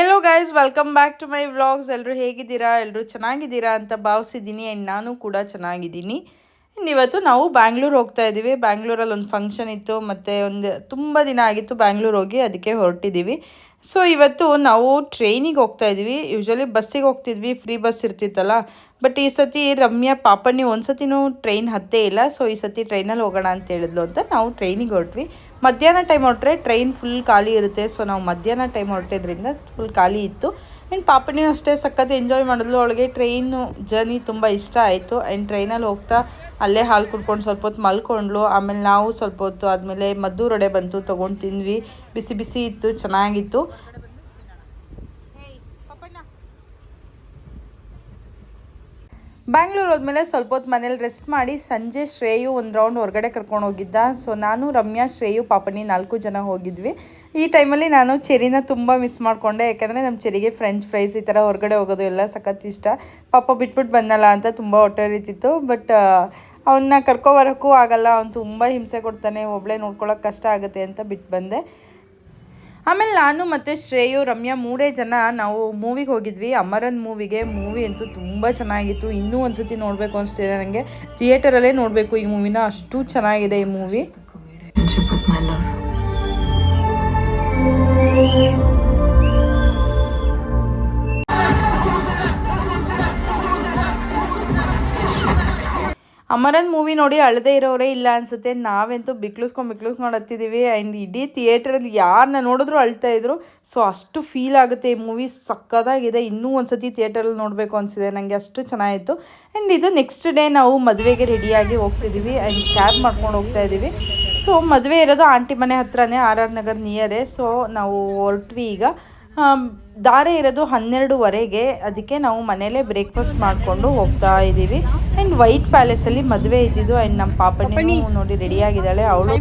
Hello guys welcome back to my vlogs ಎಲ್ಲರೂ ಹೇಗಿದ್ದೀರಾ? ಎಲ್ಲರೂ ಚೆನ್ನಾಗಿದ್ದೀರಾ ಅಂತ ಭಾವಿಸಿದ್ದೀನಿ. ಆ್ಯಂಡ್ ನಾನು ಕೂಡ ಚೆನ್ನಾಗಿದ್ದೀನಿ. ಇವತ್ತು ನಾವು ಬ್ಯಾಂಗ್ಳೂರ್ ಹೋಗ್ತಾ ಇದ್ದೀವಿ. ಬ್ಯಾಂಗ್ಳೂರಲ್ಲಿ ಒಂದು ಫಂಕ್ಷನ್ ಇತ್ತು, ಮತ್ತು ಒಂದು ತುಂಬ ದಿನ ಆಗಿತ್ತು ಬ್ಯಾಂಗ್ಳೂರ್ ಹೋಗಿ ಅದಕ್ಕೆ ಹೊರಟಿದ್ದೀವಿ. ಸೊ ಇವತ್ತು ನಾವು ಟ್ರೈನಿಗೆ ಹೋಗ್ತಾ ಇದ್ದೀವಿ. ಯೂಶ್ವಲಿ ಬಸ್ಸಿಗೆ ಹೋಗ್ತಿದ್ವಿ ಫ್ರೀ ಬಸ್ ಇರ್ತಿತ್ತಲ್ಲ. ಬಟ್ ಈ ಸತಿ ರಮ್ಯಾ, ಪಾಪಣ್ಣಿ ಒಂದು ಸತಿನೂ ಟ್ರೈನ್ ಹತ್ತೇ ಇಲ್ಲ. ಸೊ ಈ ಸತಿ ಟ್ರೈನಲ್ಲಿ ಹೋಗೋಣ ಅಂತ ಹೇಳಿದ್ಲು ಅಂತ ನಾವು ಟ್ರೈನಿಗೆ ಹೊರಟ್ವಿ. ಮಧ್ಯಾಹ್ನ ಟೈಮ್ ಹೊರಟ್ರೆ ಟ್ರೈನ್ ಫುಲ್ ಖಾಲಿ ಇರುತ್ತೆ. ಸೊ ನಾವು ಮಧ್ಯಾಹ್ನ ಟೈಮ್ ಹೊರಟಿದ್ರಿಂದ ಫುಲ್ ಖಾಲಿ ಇತ್ತು. ಆ್ಯಂಡ್ ಪಾಪಣ್ಣಿ ಅಷ್ಟೇ ಸಖತ್ ಎಂಜಾಯ್ ಮಾಡಿದ್ಲು. ಅವಳಿಗೆ ಟ್ರೈನು ಜರ್ನಿ ತುಂಬ ಇಷ್ಟ ಆಯಿತು. ಆ್ಯಂಡ್ ಟ್ರೈನಲ್ಲಿ ಹೋಗ್ತಾ ಅಲ್ಲೇ ಹಾಲು ಕುಡ್ಕೊಂಡು ಸ್ವಲ್ಪ ಹೊತ್ತು ಮಲ್ಕೊಂಡ್ಲು ಆಮೇಲೆ ನಾವು ಸ್ವಲ್ಪ ಹೊತ್ತು ಆದಮೇಲೆ ಮದ್ದೂರೊಡೆ ಬಂತು, ತೊಗೊಂಡು ತಿಂದ್ವಿ. ಬಿಸಿ ಬಿಸಿ ಇತ್ತು, ಚೆನ್ನಾಗಿತ್ತು. ಬ್ಯಾಂಗ್ಳೂರ್ ಹೋದ್ಮೇಲೆ ಸ್ವಲ್ಪ ಹೊತ್ತು ಮನೇಲಿ ರೆಸ್ಟ್ ಮಾಡಿ ಸಂಜೆ ಶ್ರೇಯು ಒಂದು ರೌಂಡ್ ಹೊರಗಡೆ ಕರ್ಕೊಂಡು ಹೋಗಿದ್ದ. ಸೊ ನಾನು, ರಮ್ಯಾ, ಶ್ರೇಯು, ಪಾಪನಿ ನಾಲ್ಕು ಜನ ಹೋಗಿದ್ವಿ. ಈ ಟೈಮಲ್ಲಿ ನಾನು ಚೆರಿನ ತುಂಬ ಮಿಸ್ ಮಾಡಿಕೊಂಡೆ. ಯಾಕಂದರೆ ನಮ್ಮ ಚೆರಿಗೆ ಫ್ರೆಂಚ್ ಫ್ರೈಸ್ ಈ ಥರ ಹೊರಗಡೆ ಹೋಗೋದು ಎಲ್ಲ ಸಖತ್ ಇಷ್ಟ. ಪಾಪ ಬಿಟ್ಬಿಟ್ಟು ಬಂದಲ್ಲ ಅಂತ ತುಂಬ ಹೊಟ್ಟೆ ರೀತಿತ್ತು ಬಟ್ ಅವನ್ನ ಕರ್ಕೊಬರೋಕ್ಕೂ ಆಗಲ್ಲ, ಅವ್ನು ತುಂಬ ಹಿಂಸೆ ಕೊಡ್ತಾನೆ ಒಬ್ಬಳೇ ನೋಡ್ಕೊಳ್ಳೋಕೆ ಕಷ್ಟ ಆಗುತ್ತೆ ಅಂತ ಬಿಟ್ಟು ಬಂದೆ. ಆಮೇಲೆ ನಾನು ಮತ್ತು ಶ್ರೇಯು, ರಮ್ಯಾ ಮೂರೇ ಜನ ನಾವು ಮೂವಿಗೆ ಹೋಗಿದ್ವಿ. ಅಮರನ್ ಮೂವಿಗೆ ಮೂವಿ ಅಂತೂ ತುಂಬ ಚೆನ್ನಾಗಿತ್ತು. ಇನ್ನೂ ಒಂದ್ಸತಿ ನೋಡಬೇಕು ಅನಿಸ್ತಿದೆ ನನಗೆ ಥಿಯೇಟರಲ್ಲೇ ನೋಡಬೇಕು ಈ ಮೂವಿನ ಅಷ್ಟು ಚೆನ್ನಾಗಿದೆ ಈ ಮೂವಿ ಅಮರನ್ ಮೂವಿ ನೋಡಿ ಅಳದೇ ಇರೋರೇ ಇಲ್ಲ ಅನ್ಸುತ್ತೆ. ನಾವಂತೂ ಬಿಕ್ಳಿಸ್ಕೊಂಡು ಬಿಕ್ಳಿಸ್ಕೊಂಡು ಹತ್ತಿದ್ದೀವಿ ಆ್ಯಂಡ್ ಇಡೀ ಥಿಯೇಟ್ರಲ್ಲಿ ಯಾರನ್ನ ನೋಡಿದ್ರು ಅಳ್ತಾ ಇದ್ರು. ಸೊ ಅಷ್ಟು ಫೀಲ್ ಆಗುತ್ತೆ ಈ ಮೂವಿ ಸಕ್ಕದಾಗಿದೆ ಇನ್ನೂ ಒಂದ್ಸತಿ ಥಿಯೇಟ್ರಲ್ಲಿ ನೋಡಬೇಕು ಅನಿಸಿದೆ. ನನಗೆ ಅಷ್ಟು ಚೆನ್ನಾಗಿತ್ತು. ಆ್ಯಂಡ್ ಇದು ನೆಕ್ಸ್ಟ್ ಡೇ ನಾವು ಮದುವೆಗೆ ರೆಡಿಯಾಗಿ ಹೋಗ್ತಿದ್ದೀವಿ ಆ್ಯಂಡ್ ಕ್ಯಾಬ್ ಮಾಡ್ಕೊಂಡು ಹೋಗ್ತಾ ಇದ್ದೀವಿ ಸೊ ಮದುವೆ ಇರೋದು ಆಂಟಿ ಮನೆ ಹತ್ರನೇ, ಆರ್ ಆರ್ ನಗರ್ ನಿಯರೇ ಸೊ ನಾವು ಹೊರಟ್ವಿ ಈಗ. ದಾರೆ ಇರೋದು ಹನ್ನೆರಡುವರೆಗೆ ಅದಕ್ಕೆ ನಾವು ಮನೇಲೇ ಬ್ರೇಕ್ಫಾಸ್ಟ್ ಮಾಡಿಕೊಂಡು ಹೋಗ್ತಾ ಇದ್ದೀವಿ. ಆ್ಯಂಡ್ ವೈಟ್ ಪ್ಯಾಲೇಸಲ್ಲಿ ಮದುವೆ ಇದ್ದಿದ್ದು ಆ್ಯಂಡ್ ನಮ್ಮ ಪಾಪಣ್ಣಿ ನೋಡಿ ರೆಡಿಯಾಗಿದ್ದಾಳೆ ಅವಳು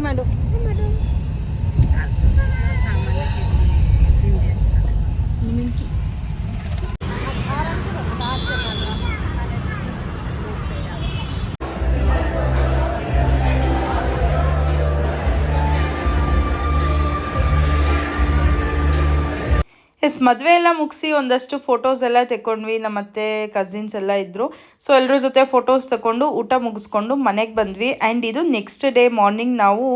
ಎಸ್ ಮದುವೆ ಎಲ್ಲ ಮುಗಿಸಿ ಒಂದಷ್ಟು ಫೋಟೋಸ್ ಎಲ್ಲ ತೆಕ್ಕೊಂಡ್ವಿ ನಮ್ಮ ಅತ್ತೆ ಕಸಿನ್ಸ್ ಎಲ್ಲ ಇದ್ದರು ಸೊ ಎಲ್ಲರ ಜೊತೆ ಫೋಟೋಸ್ ತಗೊಂಡು ಊಟ ಮುಗಿಸ್ಕೊಂಡು ಮನೆಗೆ ಬಂದ್ವಿ. ಆ್ಯಂಡ್ ಇದು ನೆಕ್ಸ್ಟ್ ಡೇ ಮಾರ್ನಿಂಗ್ ನಾವು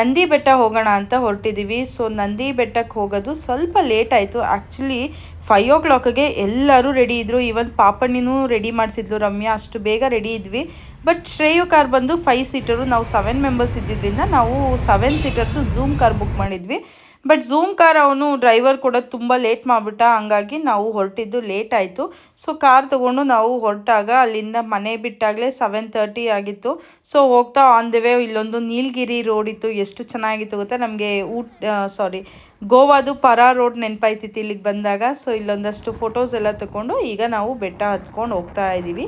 ನಂದಿ ಬೆಟ್ಟ ಹೋಗೋಣ ಅಂತ ಹೊರಟಿದ್ದೀವಿ ಸೊ ನಂದಿ ಬೆಟ್ಟಕ್ಕೆ ಹೋಗೋದು ಸ್ವಲ್ಪ ಲೇಟ್ ಆಯಿತು. ಆ್ಯಕ್ಚುಲಿ ಫೈವ್ ಓ ಕ್ಲಾಕ್ಗೆ ಎಲ್ಲರೂ ರೆಡಿ ಇದ್ದರು ಈವನ್ ಪಾಪಣ್ಣಿನೂ ರೆಡಿ ಮಾಡಿಸಿದ್ಲು ರಮ್ಯಾ. ಅಷ್ಟು ಬೇಗ ರೆಡಿ ಇದ್ವಿ. ಬಟ್ ಶ್ರೇಯು ಕಾರ್ ಬಂದು ಫೈವ್ ಸೀಟರು ನಾವು ಸೆವೆನ್ ಮೆಂಬರ್ಸ್ ಇದ್ದಿದ್ದರಿಂದ ನಾವು ಸೆವೆನ್ ಸೀಟರ್ದು ಝೂಮ್ ಕಾರ್ ಬುಕ್ ಮಾಡಿದ್ವಿ. ಬಟ್ ಝೂಮ್ ಕಾರ್ ಅವನು ಡ್ರೈವರ್ ಕೂಡ ತುಂಬ ಲೇಟ್ ಮಾಡಿಬಿಟ್ಟ, ಹಂಗಾಗಿ ನಾವು ಹೊರಟಿದ್ದು ಲೇಟ್ ಆಯಿತು. ಸೊ ಕಾರ್ ತೊಗೊಂಡು ನಾವು ಹೊರಟಾಗ ಅಲ್ಲಿಂದ ಮನೆ ಬಿಟ್ಟಾಗಲೇ ಸೆವೆನ್ ತರ್ಟಿ ಆಗಿತ್ತು. ಸೊ ಹೋಗ್ತಾ ಆನ್ ದ ವೇ ಇಲ್ಲೊಂದು ನೀಲಗಿರಿ ರೋಡ್ ಇತ್ತು. ಎಷ್ಟು ಚೆನ್ನಾಗಿತ್ತು ಗೊತ್ತಾ? ನಮಗೆ ಊಟ ಸಾರಿ ಗೋವಾದು ಪರಾ ರೋಡ್ ನೆನಪಾಯ್ತಿತ್ತು ಇಲ್ಲಿಗೆ ಬಂದಾಗ. ಸೊ ಇಲ್ಲೊಂದಷ್ಟು ಫೋಟೋಸ್ ಎಲ್ಲ ತಗೊಂಡು ಈಗ ನಾವು ಬೆಟ್ಟ ಹತ್ಕೊಂಡು ಹೋಗ್ತಾ ಇದ್ದೀವಿ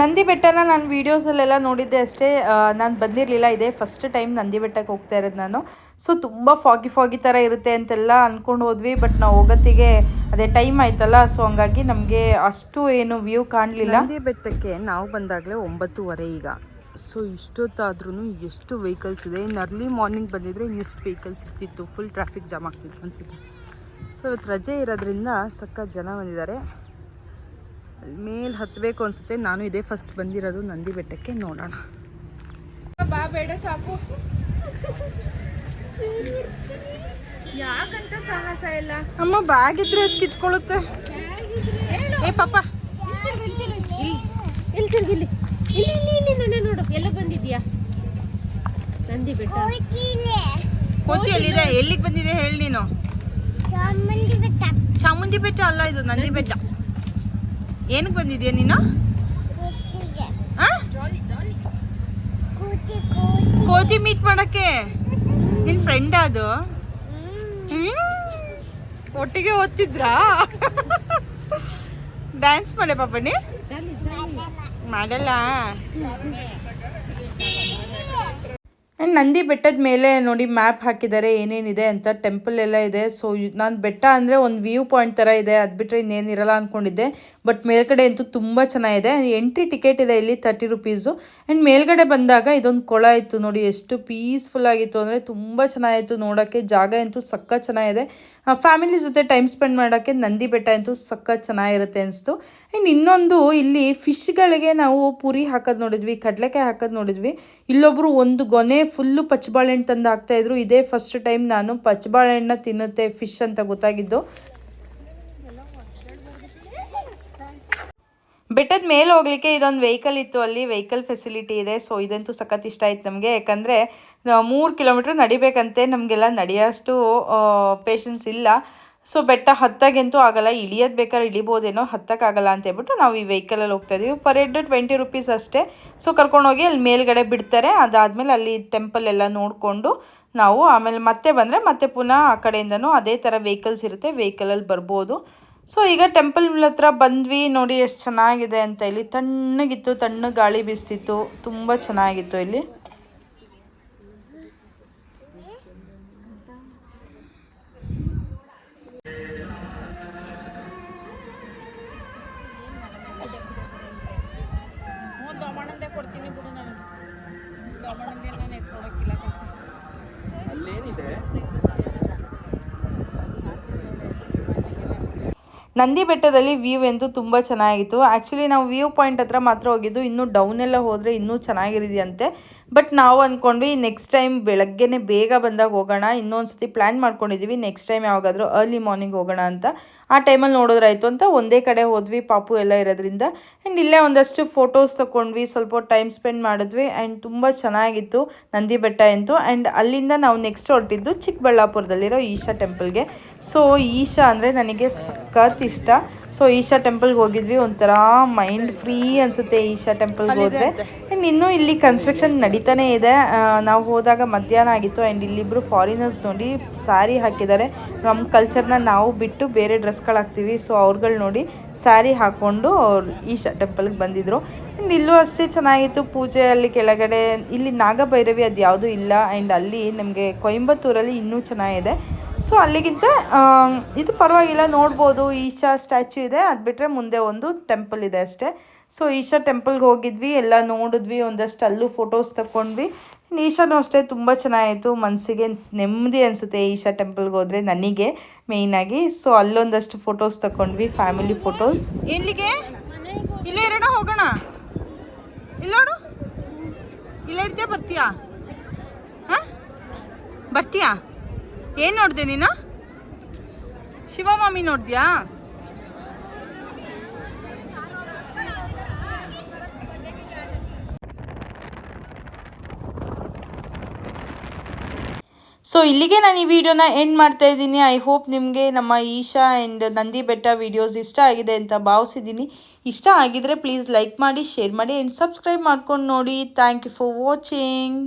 ನಂದಿ ಬೆಟ್ಟನ ನಾನು ವೀಡಿಯೋಸಲ್ಲೆಲ್ಲ ನೋಡಿದ್ದೆ ಅಷ್ಟೇ ನಾನು ಬಂದಿರಲಿಲ್ಲ. ಇದೇ ಫಸ್ಟ್ ಟೈಮ್ ನಂದಿ ಬೆಟ್ಟಕ್ಕೆ ಹೋಗ್ತಾ ಇರೋದು ನಾನು. ಸೊ ತುಂಬ ಫಾಗಿ ಫಾಗಿ ಥರ ಇರುತ್ತೆ ಅಂತೆಲ್ಲ ಅಂದ್ಕೊಂಡು ಹೋದ್ವಿ ಬಟ್ ನಾವು ಹೋಗೋತ್ತಿಗೆ ಅದೇ ಟೈಮ್ ಆಯ್ತಲ್ಲ ಸೊ ಹಂಗಾಗಿ ನಮಗೆ ಅಷ್ಟು ಏನು ವ್ಯೂ ಕಾಣಲಿಲ್ಲ. ನಂದಿ ಬೆಟ್ಟಕ್ಕೆ ನಾವು ಬಂದಾಗಲೇ ಒಂಬತ್ತುವರೆ ಈಗ. ಸೊ ಇಷ್ಟೊತ್ತಾದ್ರೂ ಎಷ್ಟು ವೆಹಿಕಲ್ಸ್ ಇದೆ. ಇನ್ನು ಅರ್ಲಿ ಮಾರ್ನಿಂಗ್ ಬಂದಿದ್ರೆ ಇನ್ನೆಷ್ಟು ವೆಹಿಕಲ್ಸ್ ಇರ್ತಿತ್ತು. ಫುಲ್ ಟ್ರಾಫಿಕ್ ಜಾಮ್ ಆಗ್ತಿತ್ತು ಅನ್ಸುತ್ತೆ. ಸೊ ಇವತ್ತು ರಜೆ ಇರೋದ್ರಿಂದ ಸಕ್ಕ ಜನ ಬಂದಿದ್ದಾರೆ. ಮೇಲೆ ಹತ್ತಬೇಕು ಅನಿಸುತ್ತೆ. ನಾನು ಇದೇ ಫಸ್ಟ್ ಬಂದಿರೋದು ನಂದಿ ಬೆಟ್ಟಕ್ಕೆ ನೋಡೋಣ. ಬಾ ಬೇಡ ಸಾಕು. ಯಾಕಂತ ಸಾಹಸ ಇಲ್ಲ? ಅಮ್ಮ ಬ್ಯಾಗ್ ಇದ್ರೆ ಅದು ಕಿತ್ಕೊಳ್ಳುತ್ತೆ. ಏ ಪಾಪ. ಇಲ್ಲಿ. ಇಲ್ಲಿ ತಿರ್ಗಿ ಇಲ್ಲಿ? ಇಲ್ಲಿ ಇಲ್ಲಿ ಇಲ್ಲಿ ನೋಡು. ಎಲ್ಲ ಬಂದಿದ್ಯಾ? ನಂದಿ ಬೆಟ್ಟ. ಕೋಚಿ ಎಲ್ಲಿದೆ? ಎಲ್ಲಿಗೆ ಬಂದಿದೆ ಹೇಳಿ ನೀನು? ಚಾಮುಂಡಿ ಬೆಟ್ಟ ಅಲ್ಲ ಇದು ನಂದಿ ಬೆಟ್ಟ. ಏನಕ್ಕೆ ಬಂದಿದ್ಯಾ ನೀನು? ಆ? ಕೋತಿ ಮೀಟ್ ಮಾಡಕ್ಕೆ? ನಿನ್ ಫ್ರೆಂಡ್ ಅದು. ಒಟ್ಟಿಗೆ ಓದ್ತಿದ್ರಾ? ಡ್ಯಾನ್ಸ್ ಮಾಡೆ ಪಾಪನಿ ಮಾಡಲ್ಲ. ಆ್ಯಂಡ್ ನಂದಿ ಬೆಟ್ಟದ ಮೇಲೆ ನೋಡಿ ಮ್ಯಾಪ್ ಹಾಕಿದ್ದಾರೆ, ಏನೇನಿದೆ ಅಂತ ಟೆಂಪಲ್ ಎಲ್ಲ ಇದೆ. ಸೊ ನಾನು ಬೆಟ್ಟ ಅಂದರೆ ಒಂದು ವ್ಯೂ ಪಾಯಿಂಟ್ ಥರ ಇದೆ, ಅದು ಬಿಟ್ಟರೆ ಇನ್ನೇನಿರಲ್ಲ ಅಂದ್ಕೊಂಡಿದ್ದೆ ಬಟ್ ಮೇಲ್ಗಡೆ ಅಂತೂ ತುಂಬ ಚೆನ್ನಾಗಿದೆ. ಎಂಟ್ರಿ ಟಿಕೆಟ್ ಇದೆ ಇಲ್ಲಿ ತರ್ಟಿ ರುಪೀಸು ಆ್ಯಂಡ್ ಮೇಲ್ಗಡೆ ಬಂದಾಗ ಇದೊಂದು ಕೊಳ ಇತ್ತು ನೋಡಿ, ಎಷ್ಟು ಪೀಸ್ಫುಲ್ ಆಗಿತ್ತು ಅಂದರೆ ತುಂಬ ಚೆನ್ನಾಗಿತ್ತು ನೋಡೋಕ್ಕೆ. ಜಾಗ ಅಂತೂ ಸಕ್ಕ ಚೆನ್ನಾಗಿದೆ. ಫ್ಯಾಮಿಲಿ ಜೊತೆ ಟೈಮ್ ಸ್ಪೆಂಡ್ ಮಾಡೋಕ್ಕೆ ನಂದಿ ಬೆಟ್ಟ ಅಂತೂ ಸಕ್ಕ ಚೆನ್ನಾಗಿರುತ್ತೆ ಅನಿಸ್ತು. ಆ್ಯಂಡ್ ಇನ್ನೊಂದು ಇಲ್ಲಿ ಫಿಶ್ಗಳಿಗೆ ನಾವು ಪುರಿ ಹಾಕೋದು ನೋಡಿದ್ವಿ, ಕಡಲೆಕಾಯಿ ಹಾಕೋದು ನೋಡಿದ್ವಿ. ಇಲ್ಲೊಬ್ರು ಒಂದು ಗೊನೆ ಫುಲ್ಲು ಪಚ್ಚಬಾಳೆಹಣ್ಣು ತಂದು ಹಾಕ್ತಾಯಿದ್ರು ಇದೇ ಫಸ್ಟ್ ಟೈಮ್ ನಾನು ಪಚ್ಚಬಾಳೆಹಣ್ಣ ತಿನ್ನುತ್ತೆ ಫಿಶ್ ಅಂತ ಗೊತ್ತಾಗಿದ್ದು. ಬೆಟ್ಟದ ಮೇಲೆ ಹೋಗ್ಲಿಕ್ಕೆ ಇದೊಂದು ವೆಹಿಕಲ್ ಇತ್ತು ಅಲ್ಲಿ, ವೆಹಿಕಲ್ ಫೆಸಿಲಿಟಿ ಇದೆ. ಸೊ, ಇದಂತೂ ಸಖತ್ ಇಷ್ಟ ಆಯ್ತು ನಮಗೆ. ಯಾಕಂದರೆ ಮೂರು ಕಿಲೋಮೀಟ್ರ್ ನಡಿಬೇಕಂತೆ. ನಮಗೆಲ್ಲ ನಡೆಯೋಷ್ಟು ಪೇಷನ್ಸ್ ಇಲ್ಲ. ಸೊ ಬೆಟ್ಟ ಹತ್ತಾಗೆಂತೂ ಆಗಲ್ಲ. ಇಳಿಯೋದು ಬೇಕಾದ್ರೆ ಇಳಿಬೋದೇನೋ ಹತ್ತಕ್ಕಾಗಲ್ಲ ಅಂತ ಹೇಳ್ಬಿಟ್ಟು ನಾವು ಈ ವೆಹಿಕಲಲ್ಲಿ ಹೋಗ್ತಾ ಇದೀವಿ. ಪರ್ ಹೆಡ್ ಟ್ವೆಂಟಿ ರುಪೀಸ್ ಅಷ್ಟೇ. ಸೊ ಕರ್ಕೊಂಡೋಗಿ ಅಲ್ಲಿ ಮೇಲ್ಗಡೆ ಬಿಡ್ತಾರೆ. ಅದಾದಮೇಲೆ ಅಲ್ಲಿ ಟೆಂಪಲ್ ಎಲ್ಲ ನೋಡಿಕೊಂಡು ನಾವು ಆಮೇಲೆ ಮತ್ತೆ ಬಂದರೆ ಮತ್ತೆ ಪುನಃ ಆ ಕಡೆಯಿಂದನೂ ಅದೇ ಥರ ವೆಹಿಕಲ್ಸ್ ಇರುತ್ತೆ. ವೆಹಿಕಲಲ್ಲಿ ಬರ್ಬೋದು. ಸೊ ಈಗ ಟೆಂಪಲ್ ಹತ್ರ ಬಂದ್ವಿ. ನೋಡಿ ಎಷ್ಟು ಚೆನ್ನಾಗಿದೆ ಅಂತ ಇಲ್ಲಿ ತಣ್ಣಗಿತ್ತು. ತಣ್ಣಗೆ ಗಾಳಿ ಬೀಸ್ತಿತ್ತು. ತುಂಬ ಚೆನ್ನಾಗಿತ್ತು ಇಲ್ಲಿ. ನಂದಿ ಬೆಟ್ಟದಲ್ಲಿ ವ್ಯೂ ಅಂತೂ ತುಂಬ ಚೆನ್ನಾಗಿತ್ತು. ಆ್ಯಕ್ಚುಲಿ ನಾವು ವ್ಯೂ ಪಾಯಿಂಟ್ ಹತ್ರ ಮಾತ್ರ ಹೋಗಿದ್ದು. ಇನ್ನೂ ಡೌನ್ ಎಲ್ಲ ಹೋದರೆ ಇನ್ನೂ ಚೆನ್ನಾಗಿರಿದೆಯಂತೆ. ಬಟ್ ನಾವು ಅಂದ್ಕೊಂಡ್ವಿ ನೆಕ್ಸ್ಟ್ ಟೈಮ್ ಬೆಳಗ್ಗೆನೇ ಬೇಗ ಬಂದಾಗ ಹೋಗೋಣ. ಇನ್ನೊಂದು ಸತಿ ಪ್ಲ್ಯಾನ್ ಮಾಡ್ಕೊಂಡಿದ್ದೀವಿ ನೆಕ್ಸ್ಟ್ ಟೈಮ್ ಯಾವಾಗಾದರೂ ಅರ್ಲಿ ಮಾರ್ನಿಂಗ್ ಹೋಗೋಣ ಅಂತ. ಆ ಟೈಮಲ್ಲಿ ನೋಡಿದ್ರಾಯ್ತು ಅಂತ ಒಂದೇ ಕಡೆ ಹೋದ್ವಿ. ಪಾಪು ಎಲ್ಲ ಇರೋದ್ರಿಂದ. ಆ್ಯಂಡ್ ಇಲ್ಲೇ ಒಂದಷ್ಟು ಫೋಟೋಸ್ ತೊಗೊಂಡ್ವಿ ಸ್ವಲ್ಪ ಟೈಮ್ ಸ್ಪೆಂಡ್ ಮಾಡಿದ್ವಿ. ಆ್ಯಂಡ್ ತುಂಬ ಚೆನ್ನಾಗಿತ್ತು ನಂದಿ ಬೆಟ್ಟ ಅಂತೂ ಆ್ಯಂಡ್ ಅಲ್ಲಿಂದ ನಾವು ನೆಕ್ಸ್ಟ್ ಹೊರಟಿದ್ದು ಚಿಕ್ಕಬಳ್ಳಾಪುರದಲ್ಲಿರೋ ಈಶಾ ಟೆಂಪಲ್ಗೆ ಸೊ ಈಶಾ ಅಂದರೆ ನನಗೆ ಸಖತ್ ಇಷ್ಟ. ಸೊ ಈಶಾ ಟೆಂಪಲ್ಗೆ ಹೋಗಿದ್ವಿ ಒಂಥರ ಮೈಂಡ್ ಫ್ರೀ ಅನಿಸುತ್ತೆ ಈಶಾ ಟೆಂಪಲ್ಗೆ ಹೋದರೆ. ಆ್ಯಂಡ್ ಇನ್ನೂ ಇಲ್ಲಿ ಕನ್ಸ್ಟ್ರಕ್ಷನ್ ನಡೀತಾನೆ ಇದೆ. ನಾವು ಹೋದಾಗ ಮಧ್ಯಾಹ್ನ ಆಗಿತ್ತು ಆ್ಯಂಡ್ ಇಲ್ಲಿಬ್ಬರು ಫಾರಿನರ್ಸ್ ನೋಡಿ ಸ್ಯಾರಿ ಹಾಕಿದ್ದಾರೆ. ನಮ್ಮ ಕಲ್ಚರ್ನ ನಾವು ಬಿಟ್ಟು ಬೇರೆ ಡ್ರೆಸ್ಗಳು ಹಾಕ್ತೀವಿ. ಸೊ ಅವ್ರುಗಳು ನೋಡಿ ಸ್ಯಾರಿ ಹಾಕ್ಕೊಂಡು ಅವ್ರು ಈಶಾ ಟೆಂಪಲ್ಗೆ ಬಂದಿದ್ದರು ಆ್ಯಂಡ್ ಇಲ್ಲೂ ಅಷ್ಟೇ ಚೆನ್ನಾಗಿತ್ತು. ಪೂಜೆ ಅಲ್ಲಿ ಕೆಳಗಡೆ ಇಲ್ಲಿ ನಾಗಭೈರವಿ ಅದು ಯಾವುದೂ ಇಲ್ಲ. ಆ್ಯಂಡ್ ಅಲ್ಲಿ ನಮಗೆ ಕೊಯಂಬತ್ತೂರಲ್ಲಿ ಇನ್ನೂ ಚೆನ್ನಾಗಿದೆ. ಸೊ ಅಲ್ಲಿಗಿಂತ ಇದು ಪರವಾಗಿಲ್ಲ, ನೋಡ್ಬೋದು, ಈಶಾ ಸ್ಟ್ಯಾಚ್ಯೂ ಇದೆ, ಅದು ಬಿಟ್ಟರೆ ಮುಂದೆ ಒಂದು ಟೆಂಪಲ್ ಇದೆ ಅಷ್ಟೇ. ಸೊ ಈಶಾ ಟೆಂಪಲ್ಗೆ ಹೋಗಿದ್ವಿ, ಎಲ್ಲ ನೋಡಿದ್ವಿ, ಒಂದಷ್ಟು ಅಲ್ಲೂ ಫೋಟೋಸ್ ತಗೊಂಡ್ವಿ ಈಶಾನು ಅಷ್ಟೇ, ತುಂಬ ಚೆನ್ನಾಗಿತ್ತು ಮನಸ್ಸಿಗೆ ನೆಮ್ಮದಿ ಅನಿಸುತ್ತೆ ಈಶಾ ಟೆಂಪಲ್ಗೆ ಹೋದರೆ, ನನಗೆ ಮೇಯ್ನಾಗಿ. ಸೊ ಅಲ್ಲೊಂದಷ್ಟು ಫೋಟೋಸ್ ತಗೊಂಡ್ವಿ ಫ್ಯಾಮಿಲಿ ಫೋಟೋಸ್. ಎಲ್ಲಿಗೆ? ಇಲ್ಲೇ ಇರೋಣ, ಹೋಗೋಣ. ಇಲ್ಲೋಡು ಇಲ್ಲೇ ಇರ್ತೀಯ, ಬರ್ತೀಯಾ? ಹಾಂ? ಬರ್ತೀಯಾ? ಏನು ನೋಡಿದೆ ನೀನು? ಶಿವಮಾಮಿ ನೋಡಿದ್ಯಾ? ಸೊ ಇಲ್ಲಿಗೆ ನಾನು ಈ ವಿಡಿಯೋನ ಎಂಡ್ ಮಾಡ್ತಾ ಇದ್ದೀನಿ. ಐ ಹೋಪ್ ನಿಮಗೆ ನಮ್ಮ ಈಶಾ ಆ್ಯಂಡ್ ನಂದಿ ಬೆಟ್ಟ ವಿಡಿಯೋಸ್ ಇಷ್ಟ ಆಗಿದೆ ಅಂತ ಭಾವಿಸಿದ್ದೀನಿ. ಇಷ್ಟ ಆಗಿದ್ರೆ ಪ್ಲೀಸ್ ಲೈಕ್ ಮಾಡಿ ಶೇರ್ ಮಾಡಿ ಆ್ಯಂಡ್ ಸಬ್ಸ್ಕ್ರೈಬ್ ಮಾಡ್ಕೊಂಡು ನೋಡಿ. Thank you for watching